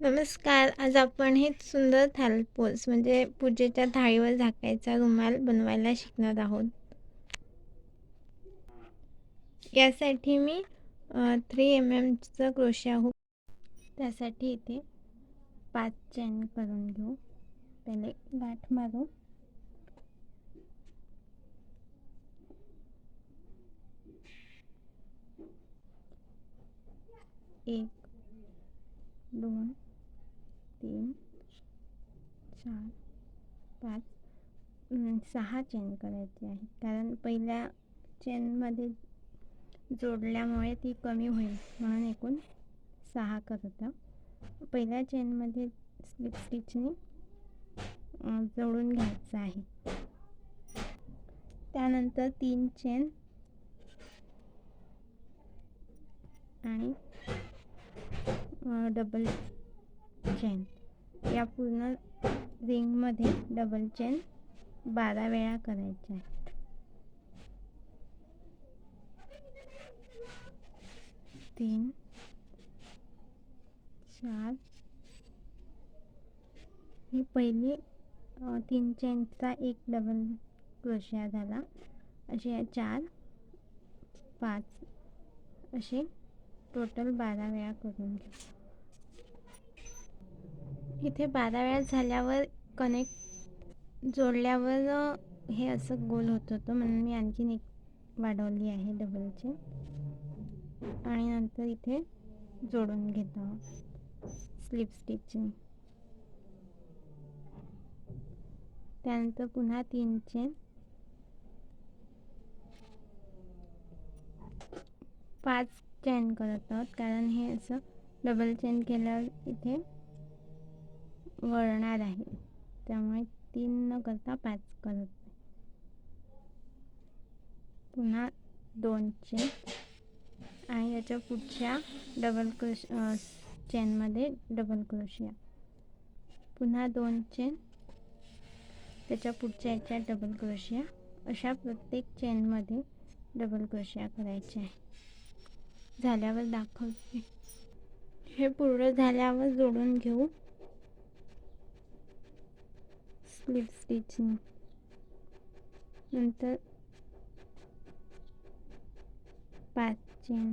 नमस्कार आज आपण हे सुंदर थालपोस म्हणजे पूजेच्या थाळीवर झाकायचा रुमाल बनवायला शिकणार आहोत. यासाठी मी थ्री एम एमचं क्रोशा हुक त्यासाठी इथे पाच चेन करून घेऊ. पहिले गाठ मारू. एक दोन तीन चार पाच सहा चेन करायची आहे. कारण पहिल्या चेनमध्ये जोडल्यामुळे ती कमी होईल म्हणून एकूण सहा करत पहिल्या चेनमध्ये स्लिप स्टिचने जोडून घ्यायचं आहे. त्यानंतर तीन चेन आणि डबल चेन या पूर्ण रिंगमध्ये डबल चेन बारा वेळा करायच्या. आहेत तीन चार. ही पहिली तीन चेनचा एक डबल क्रोशिया झाला. असे चार पाच असे टोटल बारा वेळा करून घेऊ इथे बारा वेळा झाल्यावर कनेक्ट जोडल्यावर हे असं गोल होत होतं. म्हणून मी आणखीन एक वाढवली आहे डबलचे आणि नंतर इथे जोडून घेतो स्लिप स्टिचिंग त्यानंतर पुन्हा तीन चेन पाच चेन करत आहोत. कारण हे असं डबल चेन केल्यावर इथे वळणार आहे. त्यामुळे तीन न करता पाच करत आहे. पुन्हा दोन चेन आणि याच्या पुढच्या डबल क्रोश चेनमध्ये डबल क्रोशिया पुन्हा दोन चेन त्याच्या पुढच्या याच्या डबल क्रोशिया अशा प्रत्येक चेनमध्ये डबल क्रोशिया करायचे आहे. झाल्यावर दाखवते. हे पूर्ण झाल्यावर जोडून घेऊ. स्लिप स्टिचिंग नंतर पाच चेन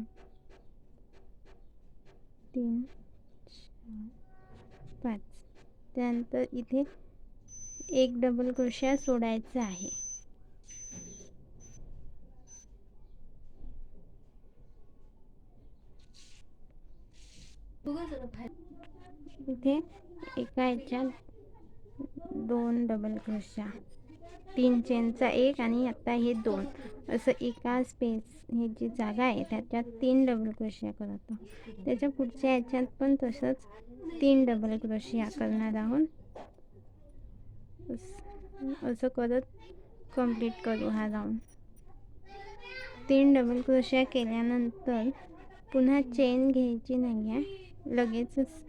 तीन चार पाच त्यानंतर इथे एक डबल क्रोशिया सोडायचा आहे. इथे एका याच्यात दोन डबल क्रोशा तीन चेनचा एक आणि आत्ता हे दोन. असं एका स्पेस ही जी जागा आहे त्याच्यात तीन डबल क्रोशिया करतो. त्याच्या पुढच्या ह्याच्यात पण तसंच तीन डबल क्रोशिया करणार आहोत. असं करत कंप्लीट करू हा राऊंड तीन डबल क्रोशिया केल्यानंतर पुन्हा चेन घ्यायची नाही आहे लगेचच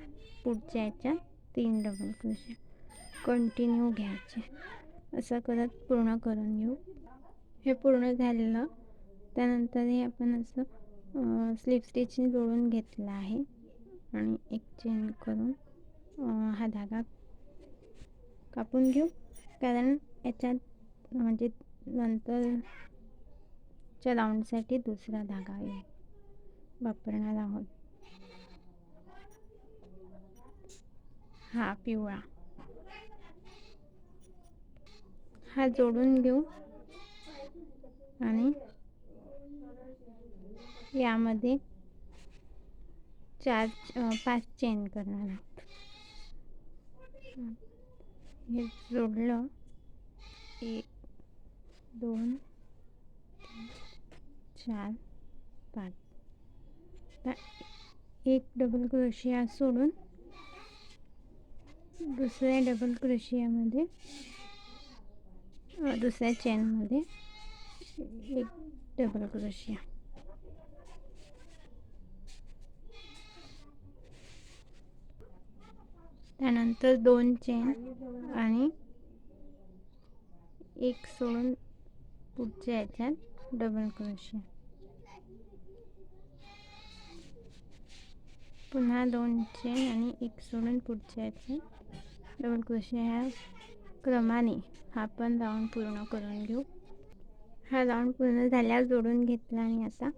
पुढच्या ह्याच्यात तीन डबल क्रोशिया कंटिन्यू घ्यायचे. असं करत पूर्ण करून घेऊ. हे पूर्ण झालेलं. त्यानंतर हे आपण असं स्लिप स्टिचने जोडून घेतलं आहे. आणि एक चेन करून हा धागा कापून घेऊ. कारण याच्यात म्हणजे नंतरच्या राऊंडसाठी दुसरा धागा येईल वापरणार आहोत. हा पिवळा. हा जोडून घेऊ. आणि यामध्ये चार पाच चेन करणार आहोत. हे जोडलं. एक दोन चार पाच. एक डबल क्रोशिया सोडून दुसऱ्या डबल क्रोशियामध्ये दुसऱ्या चेनमध्ये एक डबल क्रोशिया त्यानंतर दोन चेन आणि एक सोडून पुढच्या ह्याच्यात डबल क्रोशिया पुन्हा दोन चेन आणि एक सोडून पुढच्या याच्यात डबल क्रोशिया ह्या क्रमाने. हा पण राऊंड पूर्ण करून घेऊ. हा राऊंड पूर्ण झाल्यावर जोडून घेतला आणि आता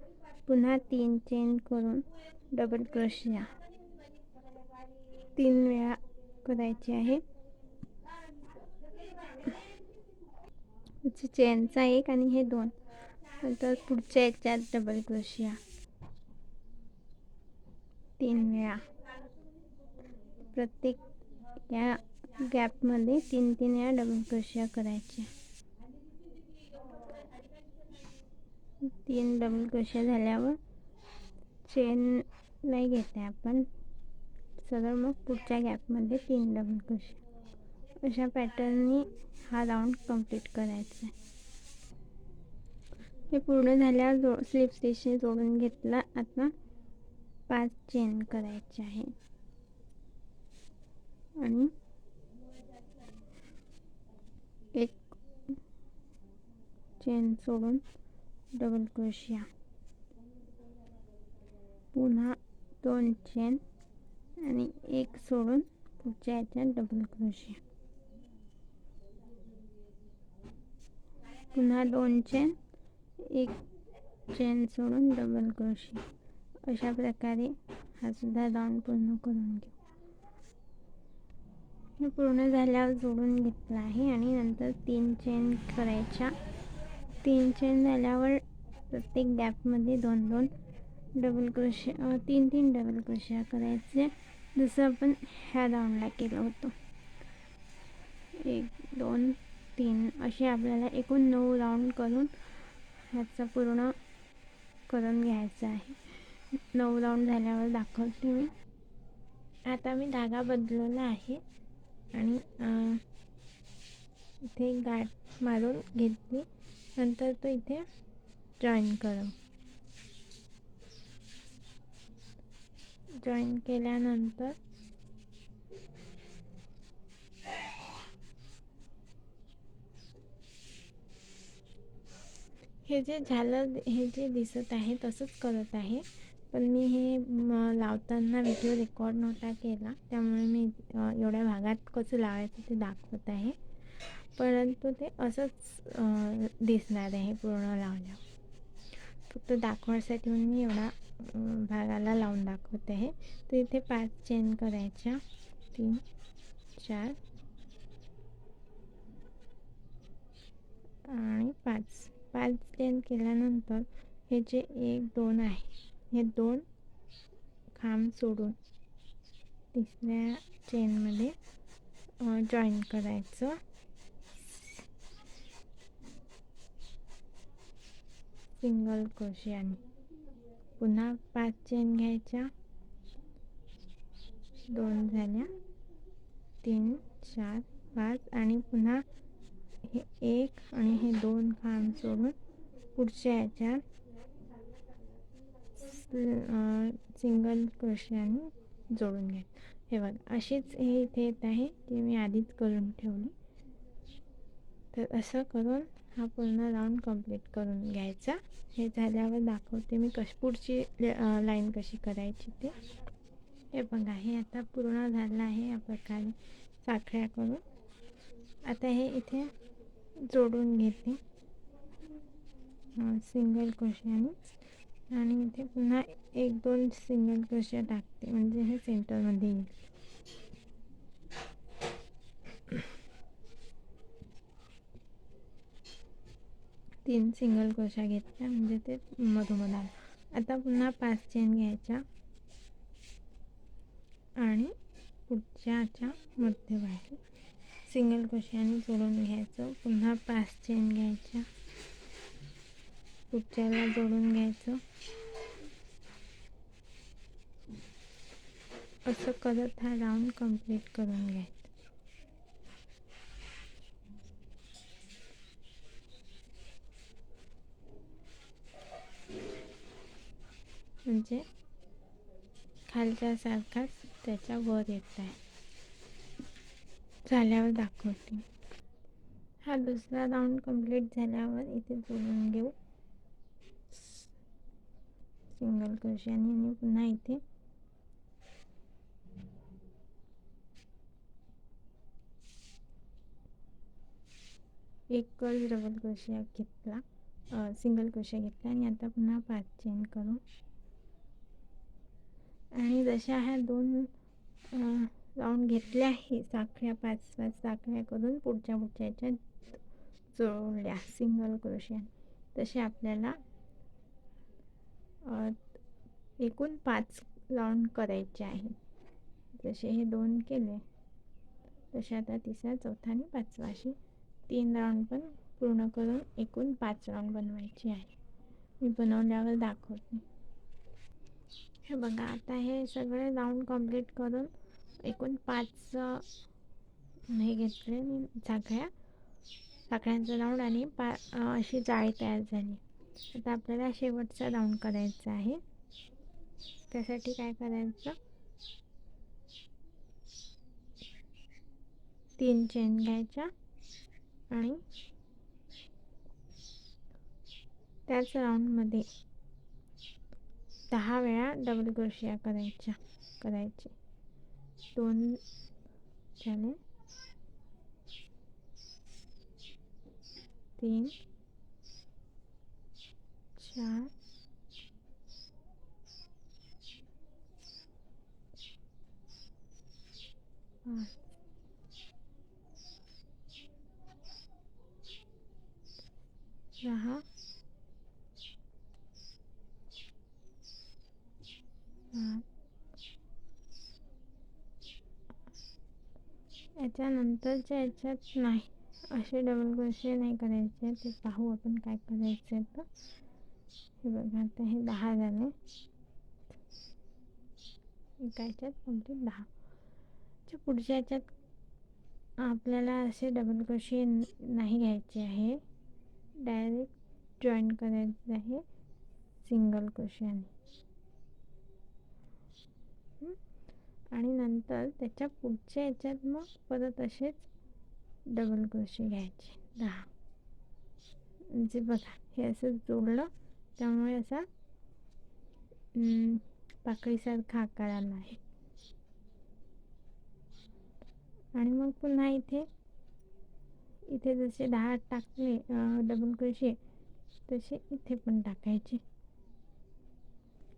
पुन्हा तीन चेन करून डबल क्रोशिया तीन वेळा करायची आहे. चेनचा एक आणि हे दोन. नंतर पुढच्या याच्यात डबल क्रोशिया तीन वेळा. प्रत्येक या गॅपमध्ये तीन तीन या डबल क्रोशिया करायच्या. तीन डबल क्रोशिया झाल्यावर चेन नाही घेत आहे आपण. सरळ मग पुढच्या गॅपमध्ये तीन डबल क्रोशिया अशा पॅटर्ननी हा राऊंड कंप्लीट करायचा आहे. हे पूर्ण झाल्यावर जो स्लीप स्टिचने जोडून घेतला आता पाच चेन करायचे आहे. आणि एक चेन सोडून डबल क्रोशिया पुन्हा दोन चेन आणि एक सोडून पुढच्या याच्यात डबल क्रोशिया पुन्हा दोन चेन एक चेन सोडून डबल क्रोशिया अशा प्रकारे हा सुद्धा राऊंड पूर्ण करून घेऊ. हे पूर्ण झाल्यावर जोडून घेतलं आहे आणि नंतर तीन चेन करायच्या. तीन चेन झाल्यावर प्रत्येक गॅपमध्ये दोन दोन डबल क्रोशिया तीन तीन डबल क्रोशिया करायचे. जसं आपण ह्या राऊंडला केलं होतं. एक दोन तीन असे आपल्याला एकूण नऊ राऊंड करून ह्याचं पूर्ण करून घ्यायचं आहे. नऊ राऊंड झाल्यावर दाखवते मी. आता मी धागा बदलवला आहे. आणि इथे गाठ मारून घेतली. नंतर तो इथे जॉईन करू. जॉईन केल्यानंतर हे जे झालं हे जे दिसत आहे तसंच करत आहे. पण मी हे लावताना व्हिडिओ रेकॉर्ड नव्हता केला. त्यामुळे मी एवढ्या भागात कसं लावायचं ते दाखवत आहे. परंतु ते असंच दिसणार आहे पूर्ण लावल्यावर. फक्त दाखवण्यासाठी म्हणून मी एवढा भागाला लावून दाखवत आहे. तर इथे पाच चेन करायच्या. तीन चार आणि पाच. पाच चेन केल्यानंतर हे जे एक दोन आहे हे दोन खांब सोडून तिसऱ्या चेनमध्ये जॉईन करायचं. सिंगल क्रोशियाने पुन्हा पाच चेन घ्यायच्या. दोन झाल्या. तीन चार पाच आणि पुन्हा हे एक आणि हे दोन खांब सोडून पुढच्या ह्याच्यात सिंगल क्रोशियाने जोडून घ्या हे बघा अशीच हे इथे येत आहे जे मी आधीच करून ठेवली. तर असं करून हा पूर्ण राऊंड कंप्लीट करून घ्यायचा. हे झाल्यावर दाखवते मी कश पुढची लाईन कशी करायची ते. हे बघा हे आता पूर्ण झालं आहे या प्रकारे साखळ्या करून. आता हे इथे जोडून घेते. सिंगल क्रोशियाने आणि इथे पुन्हा एक दोन सिंगल क्रोशिया टाकते म्हणजे हे सेंटरमध्ये येईल. तीन सिंगल क्रोशा घेतल्या म्हणजे ते मधोमध आलं. आता पुन्हा पाच चेन घ्यायच्या आणि पुढच्याच्या मध्यभागी सिंगल क्रोशियाने जोडून घ्यायचं. पुन्हा पाच चेन घ्यायच्या. उपचारला जोडून घ्यायचं. असं करत हा राऊंड कंप्लीट करून घ्यायचा. म्हणजे खालच्या सारखाच त्याच्या वर येत आहे. झाल्यावर दाखवते. हा दुसरा राऊंड कंप्लीट झाल्यावर इथे जोडून घेऊ. सिंगल क्रोशे आणि पुन्हा इथे एक डबल क्रोशिया घेतला सिंगल क्रोशिया घेतला आणि आता पुन्हा पाच चेन करू आणि जशा ह्या दोन राऊंड घेतल्या आहे साखळ्या पाच पाच साखळ्या करून पुढच्या पुढच्या याच्यात जोडल्या सिंगल क्रोशिया तसे आपल्याला एकूण पाच राऊंड करायचे आहे जसे हे दोन केले तसे आता तिसरा चौथा आणि पाचवा असे तीन राऊंड पण पूर्ण करून एकूण पाच राऊंड बनवायचे आहे. मी बनवल्यावर दाखवते. हे बघा आता हे सगळे राऊंड कंप्लीट करून एकूण पाच हे घेतले साखळ्या साखळ्यांचा राऊंड आणि पा अशी जाळी तयार झाली. आता आपल्याला शेवटचा राऊंड करायचा आहे. त्यासाठी काय करायचं? तीन चेन घ्यायच्या आणि त्याच राऊंडमध्ये दहा वेळा डबल क्रोशिया करायच्या करायचे. दोन झाले तीन चार पाच सहा याच्यानंतरच्या याच्यात नाही. असे डबल क्रोशे नाही करायचे. ते पाहू आपण काय करायचं तर. हे बघा आता हे दहा झाले. एका याच्यात कंप्लीट दहा. पुढच्या याच्यात आपल्याला असे डबल क्रोशी नाही घ्यायचे आहे. डायरेक्ट जॉईन करायचं आहे. सिंगल क्रोशियाने आणि. नंतर त्याच्या पुढच्या याच्यात मग परत असेच डबल क्रोशी घ्यायचे. दहा. म्हणजे बघा हे असं जोडलं. त्यामुळे असा पाकळीसारखा आकार आला आहे. आणि मग पुन्हा इथे इथे जसे दहा टाकले डबल क्रोशे तसे इथे पण टाकायचे.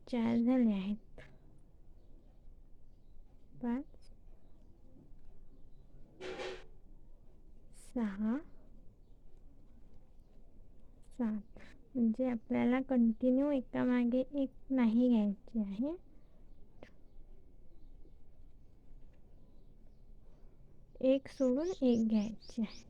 चार झाले आहेत. पाच सहा सात म्हणजे आपल्याला कंटिन्यू एकामागे एक नाही घ्यायची आहे. एक सोडून एक घ्यायची आहे.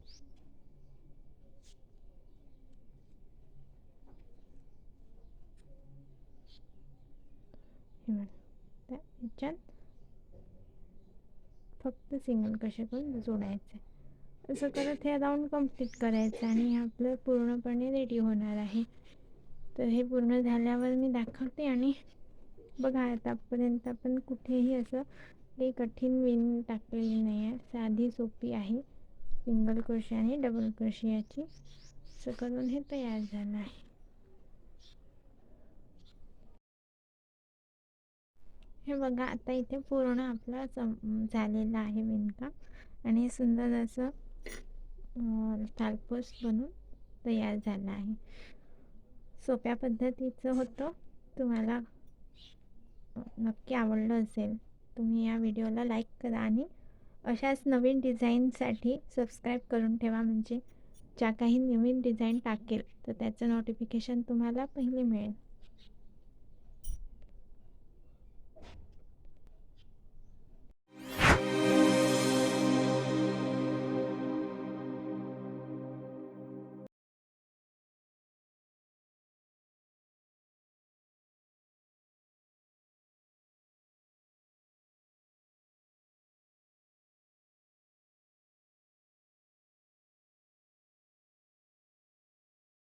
त्याच्यात फक्त सिंगल कसे करून जोडायचे असं करत हे राऊंड कंप्लीट करायचं आणि आपलं पूर्णपणे रेडी होणार आहे. तर हे पूर्ण झाल्यावर मी दाखवते आणि बघा आतापर्यंत आपण कुठेही असं काही कठीण विण टाकलेली नाही आहे साधी सोपी आहे. सिंगल क्रोशी आणि डबल क्रोशी याची. असं करून हे तयार झालं आहे. हे बघा आता इथे पूर्ण आपला सम झालेलं आहे विणकाम. आणि सुंदर असं तालपोस बनून तयार झाला आहे. सोप्या पद्धतीचं होतं. तुम्हाला नक्की आवडलं असेल तुम्ही या व्हिडिओला लाईक करा आणि अशाच नवीन डिझाईनसाठी सबस्क्राईब करून ठेवा. म्हणजे ज्या काही नवीन डिझाईन टाकेल तर त्याचं नोटिफिकेशन तुम्हाला पहिले मिळेल.